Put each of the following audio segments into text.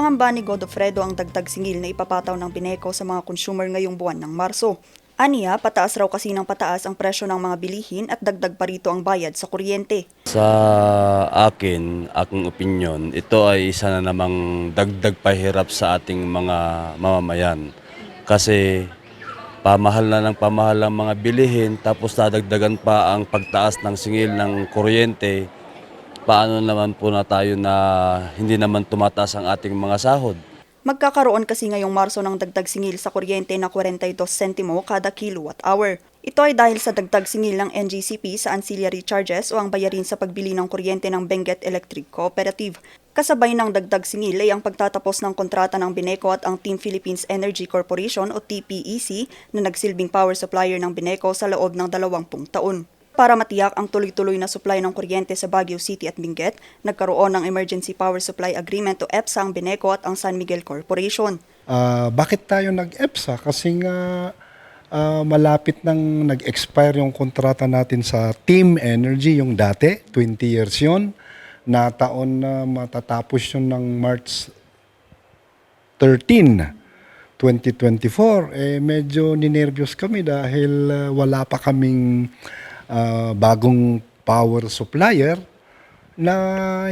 Pangamba ni Godofredo ang dagdag singil na ipapataw ng Bineco sa mga consumer ngayong buwan ng Marso. Aniya, pataas raw kasi ng pataas ang presyo ng mga bilihin at dagdag pa rito ang bayad sa kuryente. Sa akin, aking opinion, ito ay isa na namang dagdag pahirap sa ating mga mamamayan. Kasi pamahal na ng pamahal ang mga bilihin, tapos dadagdagan pa ang pagtaas ng singil ng kuryente. Paano naman po na tayo na hindi naman tumataas ang ating mga sahod? Magkakaroon kasi ngayong Marso ng dagdag singil sa kuryente na 42 sentimo kada kilowatt hour. Ito ay dahil sa dagdag singil ng NGCP sa ancillary charges o ang bayarin sa pagbili ng kuryente ng Benguet Electric Cooperative. Kasabay ng dagdag singil ay ang pagtatapos ng kontrata ng Bineco at ang Team Philippines Energy Corporation o TPEC na nagsilbing power supplier ng Bineco sa loob ng 20 taon. Para matiyak ang tuloy-tuloy na supply ng kuryente sa Baguio City at Benguet, nagkaroon ng Emergency Power Supply Agreement o EPSA ang Bineco at ang San Miguel Corporation. Ah, bakit tayo nag-EPSA? Kasi nga ah, malapit nang nag-expire yung kontrata natin sa Team Energy, yung dati, 20 years yun. Na taon na matatapos yun ng March 13, 2024. Eh, medyo ninervyos kami dahil ah, wala pa kaming ah, bagong power supplier na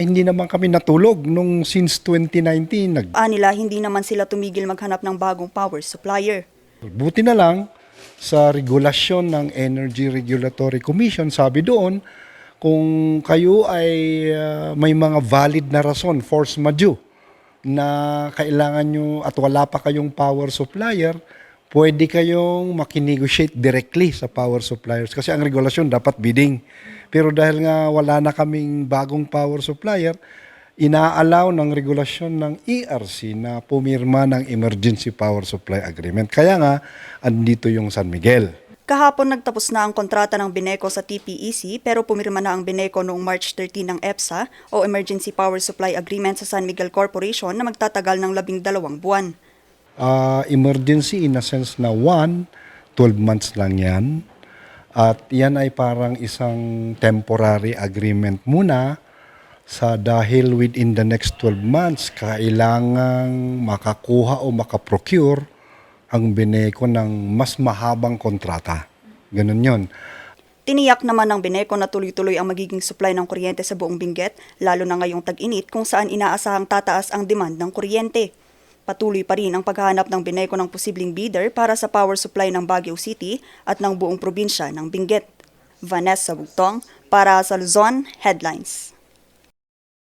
hindi naman kami natulog nung since 2019. Nag Anila, hindi naman sila tumigil maghanap ng bagong power supplier. Buti na lang sa regulasyon ng Energy Regulatory Commission, sabi doon, kung kayo ay uh, may mga valid na rason, force majeure, na kailangan nyo at wala pa kayong power supplier, pwede kayong makinegotiate directly sa power suppliers. Kasi ang regulasyon dapat bidding. Pero dahil nga wala na kaming bagong power supplier, inaalaw ng regulasyon ng ERC na pumirma ng Emergency Power Supply Agreement. Kaya nga, andito yung San Miguel. Kahapon nagtapos na ang kontrata ng Bineco sa TPEC pero pumirma na ang Bineco noong March 13 ng EPSA o Emergency Power Supply Agreement sa San Miguel Corporation na magtatagal ng labing dalawang buwan. Ah, emergency in a sense na one, 12 months lang yan. At yan ay parang isang temporary agreement muna sa dahil within the next 12 months, kailangang makakuha o makaprocure ang Bineco ng mas mahabang kontrata. Ganun yon. Tiniyak naman ng Bineco na tuloy-tuloy ang magiging supply ng kuryente sa buong Benguet, lalo na ngayong tag-init kung saan inaasahang tataas ang demand ng kuryente. Patuloy pa rin ang paghahanap ng Bineco ng posibleng bidder para sa power supply ng Baguio City at ng buong probinsya ng Benguet. Vanessa Bugtong para sa Luzon Headlines.